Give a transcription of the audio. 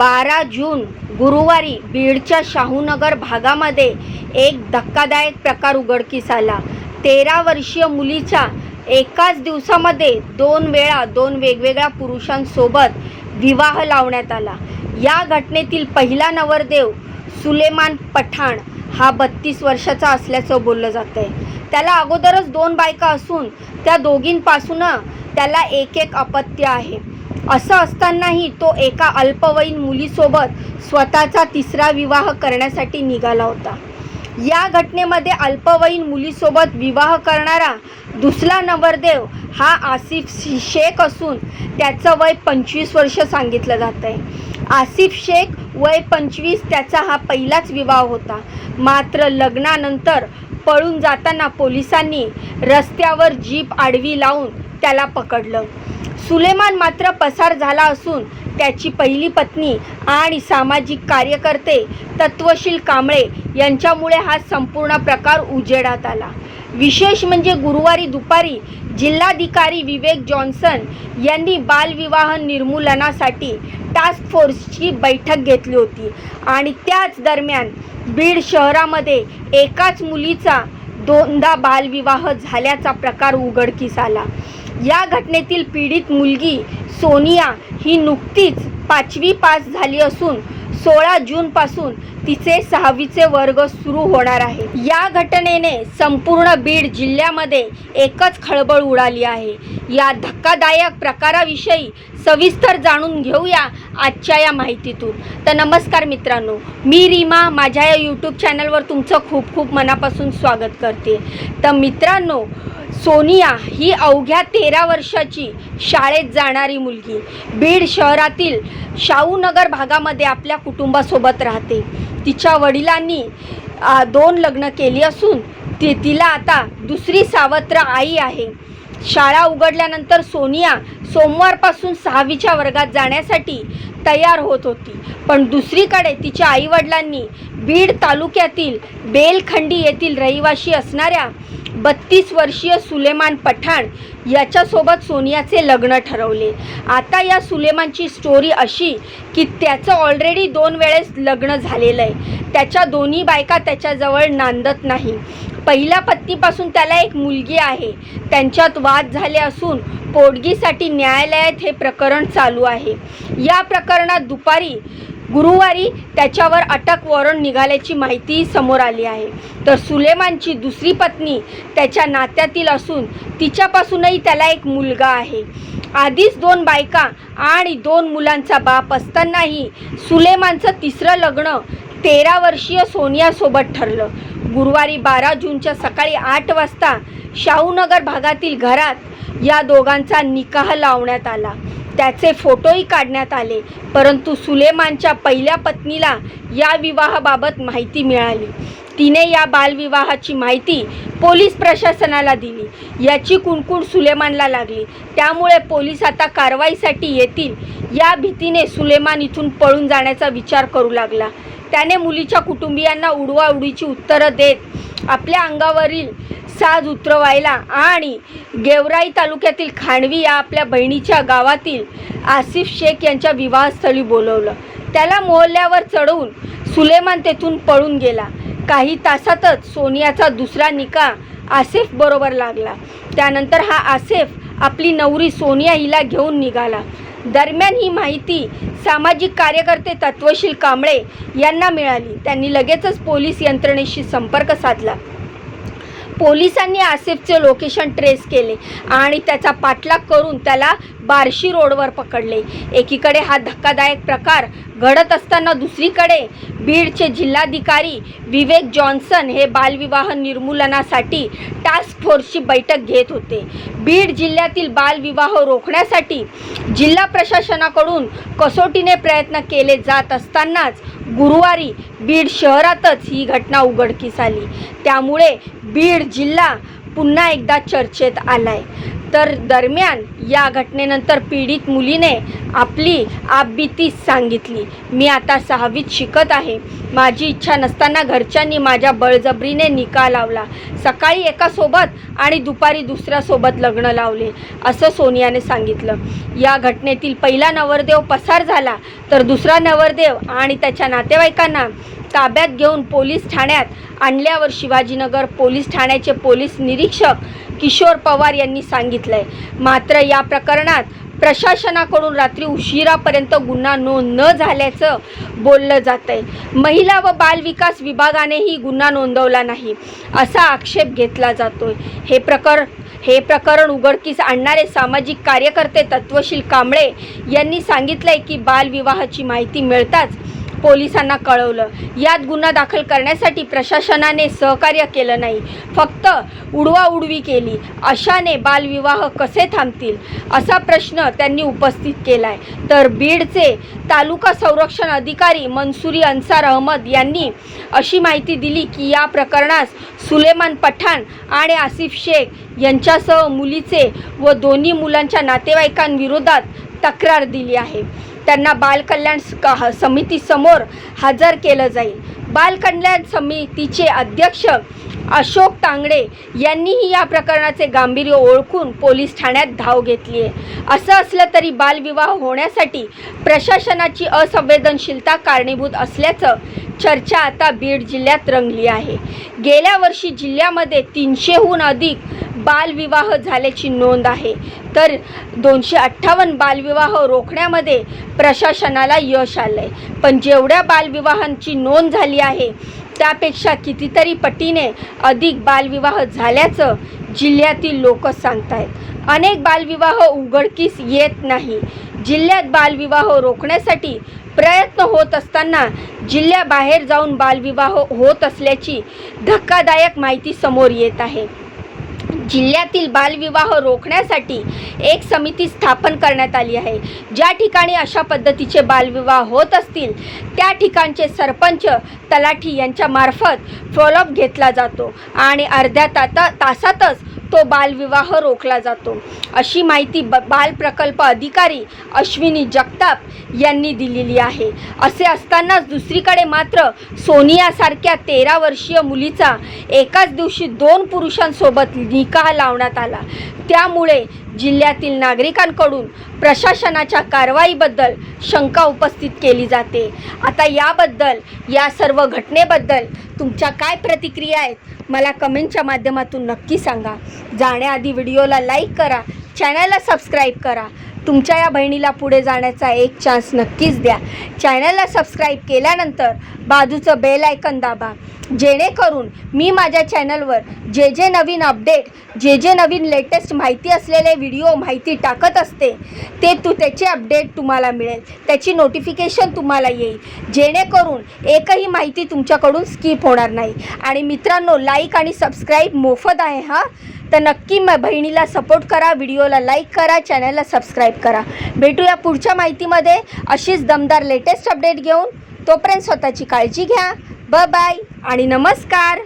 बारा जून गुरुवारी बीडच्या शाहूनगर भागामध्ये एक धक्कादायक प्रकार उघडकीस आला. तेरा वर्षीय मुलीचा एकाच दिवसामध्ये दोन वेळा दोन वेगवेगळ्या पुरुषांसोबत विवाह लावण्यात आला. या घटनेतील पहिला नवरदेव सुलेमान पठाण हा बत्तीस वर्षाचा असल्याचं बोललं जातं आहे त्याला अगोदरच दोन बायका असून त्या दोघींपासून त्याला एक एक अपत्य आहे. असं असतानाही तो एका अल्पवयीन मुलीसोबत स्वतःचा तिसरा विवाह करण्यासाठी निघाला होता. या घटनेमध्ये अल्पवयीन मुलीसोबत विवाह करणारा दुसरा नवरदेव हा आसिफ शेख असून त्याचं वय पंचवीस वर्ष सांगितलं जात आहे आसिफ शेख वय पंचवीस त्याचा हा पहिलाच विवाह होता. मात्र लग्नानंतर पळून जाताना पोलिसांनी रस्त्यावर जीप आडवी लावून त्याला पकडलं. सुलेमान मात्र पसार झाला असून त्याची पहिली पत्नी आणि सामाजिक कार्यकर्ते तत्वशील कांबळे यांच्यामुळे हा संपूर्ण प्रकार उजेडात आला. विशेष म्हणजे गुरुवारी दुपारी जिल्हाधिकारी विवेक जॉन्सन यांनी बालविवाह निर्मूलनासाठी टास्क फोर्सची बैठक घेतली होती आणि त्याच दरम्यान बीड शहरामध्ये एकाच मुलीचा दोनदा बालविवाह झाल्याचा प्रकार उघडकीस आला. या घटनेतील पीडित मुलगी सोनिया ही नुकतीच पाचवी पास झाली असून सोळा जूनपासून तिचे सहावीचे वर्ग सुरू होणार आहे. या घटनेने संपूर्ण बीड जिल्ह्यामध्ये एकच खळबळ उडाली आहे. या धक्कादायक प्रकाराविषयी सविस्तर जाणून घेऊया आजच्या या माहितीतून. तर नमस्कार मित्रांनो मी रीमा. माझ्या या यूट्यूब चॅनलवर तुमचं खूप खूप मनापासून स्वागत करते. तर मित्रांनो सोनिया ही अवघ्या तेरा वर्षाची शाळेत जाणारी मुलगी. बीड शहरातील शाहूनगर भागामध्ये आपल्या कुटुंबासोबत राहते. तिच्या वडिलांनी दोन लग्न केली असून ती तिला आता दुसरी सावत्र आई आहे. शाळा उघडल्यानंतर सोनिया सोमवारपासून सहावीच्या वर्गात जाण्यासाठी तयार होत होती. पण दुसरीकडे तिच्या आईवडिलांनी बीड तालुक्यातील बेलखंडी येथील रहिवाशी असणाऱ्या बत्तीस वर्षीय सुलेमान पठाण याच्यासोबत सोनियाचे लग्न ठरवले. आता या सुलेमानची स्टोरी अशी की त्याचं ऑलरेडी दोन वेळेस लग्न झालेलं आहे. त्याच्या दोन्ही बायका त्याच्याजवळ नांदत नाही. पहिल्या पत्नीपासून त्याला एक मुलगी आहे. त्यांच्यात वाद झाले असून पोटगीसाठी न्यायालयात हे प्रकरण चालू आहे. या प्रकरणात दुपारी गुरुवारी त्याच्यावर अटक वॉरंट निघाल्याची माहिती समोर आली आहे. तर सुलेमानची दुसरी पत्नी त्याच्या नात्यातील असून तिच्यापासूनही त्याला एक मुलगा आहे. आधीच दोन बायका आणि दोन मुलांचा बाप असतानाही सुलेमानचं तिसरं लग्न तेरा वर्षीय सोनियासोबत ठरलं. गुरुवारी बारा जूनच्या सकाळी आठ वाजता शाहूनगर भागातील घरात या दोघांचा निकाह लावण्यात आला. त्याचे फोटोही काढण्यात आले. परंतु सुलेमानच्या पहिल्या पत्नीला या विवाहाबाबत माहिती मिळाली. तिने या बालविवाहाची माहिती पोलीस प्रशासनाला दिली. याची कुणकुण सुलेमानला लागली. त्यामुळे पोलीस आता कारवाईसाठी येतील या भीतीने सुलेमान इथून पळून जाण्याचा विचार करू लागला. त्याने मुलीच्या कुटुंबियांना उडवाउडीची उत्तरं देत आपल्या अंगावरील साज उतरवायला आणि गेवराई तालुक्यातील खांडवी या आपल्या बहिणीच्या गावातील आसिफ शेख यांच्या विवाहस्थळी बोलवलं. त्याला मोहल्ल्यावर चढवून सुलेमान तेथून पळून गेला. काही तासातच सोनियाचा दुसरा निकाह आसिफ बरोबर लागला. त्यानंतर हा आसिफ आपली नवरी सोनिया हिला घेऊन निघाला. दरम्यान ही माहिती सामाजिक कार्यकर्ते तत्वशील कांबळे यांना मिळाली. त्यांनी लगेचच पोलीस यंत्रणेशी संपर्क साधला. पोलिसांनी आसिफचे लोकेशन ट्रेस केले आणि त्याचा पाठलाग करून त्याला बार्शी रोडवर पकडले. एकीकडे हा धक्कादायक प्रकार घडत असताना दुसरीकडे बीडचे जिल्हाधिकारी विवेक जॉन्सन हे बालविवाह निर्मूलनासाठी टास्क फोर्सची बैठक घेत होते. बीड जिल्ह्यातील बालविवाह रोखण्यासाठी जिल्हा प्रशासनाकडून कसोटीने प्रयत्न केले जात असतानाच गुरुवारी बीड शहरातच ही घटना उघडकीस आली. त्यामुळे बीड जिल्हा पुन्हा एकदा चर्चेत आलाय. तर दरम्यान या घटनेनंतर पीडित मुलीने आपली आपबीती सांगितली. मी आता सहावीत शिकत आहे. माझी इच्छा नसताना घरच्यांनी माझ्या बळजबरीने निकाल लावला. सकाळी एकासोबत आणि दुपारी दुसऱ्यासोबत लग्न लावले असं सोनियाने सांगितलं. या घटनेतील पहिला नवरदेव पसार झाला तर दुसरा नवरदेव आणि त्याच्या नातेवाईकांना ताब्यात घेऊन पोलीस ठाण्यात आणल्यावर शिवाजीनगर पोलीस ठाण्याचे पोलीस निरीक्षक किशोर पवार यांनी सांगितलं आहे मात्र या प्रकरणात प्रशासनाकडून रात्री उशिरापर्यंत गुन्हा नोंद न झाल्याचं बोललं जात आहे महिला व बालविकास विभागानेही गुन्हा नोंदवला नाही असा आक्षेप घेतला जातोय. हे प्रकर हे प्रकरण उघडकीस आणणारे सामाजिक कार्यकर्ते तत्वशील कांबळे यांनी सांगितलंय की बालविवाहाची माहिती मिळताच पोलिसांना कळवलं. यात गुन्हा दाखल करण्यासाठी प्रशासनाने सहकार्य केलं नाही. फक्त उडवाउडवी केली. अशाने बालविवाह कसे थांबतील? असा प्रश्न त्यांनी उपस्थित केला आहे तर बीडचे तालुका संरक्षण अधिकारी मनसुरी अन्सार अहमद यांनी अशी माहिती दिली की या प्रकरणास सुलेमान पठाण आणि आसिफ शेख यांच्यासह मुलीचे व दोन्ही मुलांच्या नातेवाईकांविरोधात तक्रार दिली आहे. त्यांना बालकल्याण क- समितीसमोर हजर केलं जाईल. बालकल्याण समितीचे अध्यक्ष अशोक तांगडे यांनीही या प्रकरणाचे गांभीर्य ओळखून पोलीस ठाण्यात धाव घेतली आहे असं असलं तरी बालविवाह होण्यासाठी प्रशासनाची असंवेदनशीलता कारणीभूत असल्याचं चर्चा आता बीड जिल्ह्यात रंगली आहे. गेल्या वर्षी जिल्ह्यामध्ये तीनशेहून अधिक बालविवाह झाल्याची नोंद आहे. तर दोनशे अठ्ठावन्न बालविवाह रोखण्यामध्ये प्रशासनाला यश आलं आहे पण जेवढ्या बालविवाहांची नोंद झाली आहे त्यापेक्षा कितीतरी पटीने अधिक बालविवाह झाल्याचं जिल्ह्यातील लोक सांगतायत. अनेक बालविवाह उघडकीस येत नाही. जिल्ह्यात बालविवाह रोखण्यासाठी प्रयत्न होत असताना जिल्ह्याबाहेर जाऊन बालविवाह होत असल्याची धक्कादायक माहिती समोर येत आहे. जिल्ह्यातील बालविवाह रोखण्यासाठी एक समिती स्थापन करण्यात आली आहे. ज्या ठिकाणी अशा पद्धतीचे बालविवाह होत असतील त्या ठिकाणचे सरपंच तलाठी यांच्यामार्फत फॉलोअप घेतला जातो. आणि अर्ध्या ता तासातच तो बालविवाह रोखला जातो. अशी माहिती ब बाल प्रकल्प अधिकारी अश्विनी जगताप यांनी दिलेली आहे. असे असतानाच दुसरीकडे मात्र सोनियासारख्या तेरा वर्षीय मुलीचा एकाच दिवशी दोन पुरुषांसोबत निकाह लावण्यात आला. त्यामुळे जिल्ह्यातील नागरिकांकडून प्रशासनाच्या कारवाईबद्दल शंका उपस्थित केली जाते. आता याबद्दल या सर्व घटनेबद्दल तुमच्या काय प्रतिक्रिया आहेत मला कमेंटच्या माध्यमातून नक्की सांगा. जाण्याआधी व्हिडिओला लाईक करा चॅनलला सबस्क्राईब करा. तुमच्या या बहिणीला पुढे जाण्याचा एक चान्स नक्कीच द्या. चॅनलला सबस्क्राईब केल्यानंतर बाजूचं बेल आयकन दाबा. जेणेकरून मी माझ्या चॅनलवर जे जे नवीन अपडेट जे जे नवीन लेटेस्ट माहिती असलेले व्हिडिओ माहिती टाकत असते ते तू त्याचे अपडेट तुम्हाला मिळेल. त्याची नोटिफिकेशन तुम्हाला येईल. जेणेकरून एकही माहिती तुमच्याकडून स्किप होणार नाही. आणि मित्रांनो लाईक आणि सबस्क्राईब मोफत आहे हां. तर नक्की म बहिणीला सपोर्ट करा व्हिडिओला लाईक करा चॅनलला सबस्क्राईब करा. भेटूया पुढच्या माहितीमध्ये. अशीच दमदार लेटेस्ट अपडेट घेऊन. तोपर्यंत स्वतःची काळजी घ्या. ब बाय आणि नमस्कार.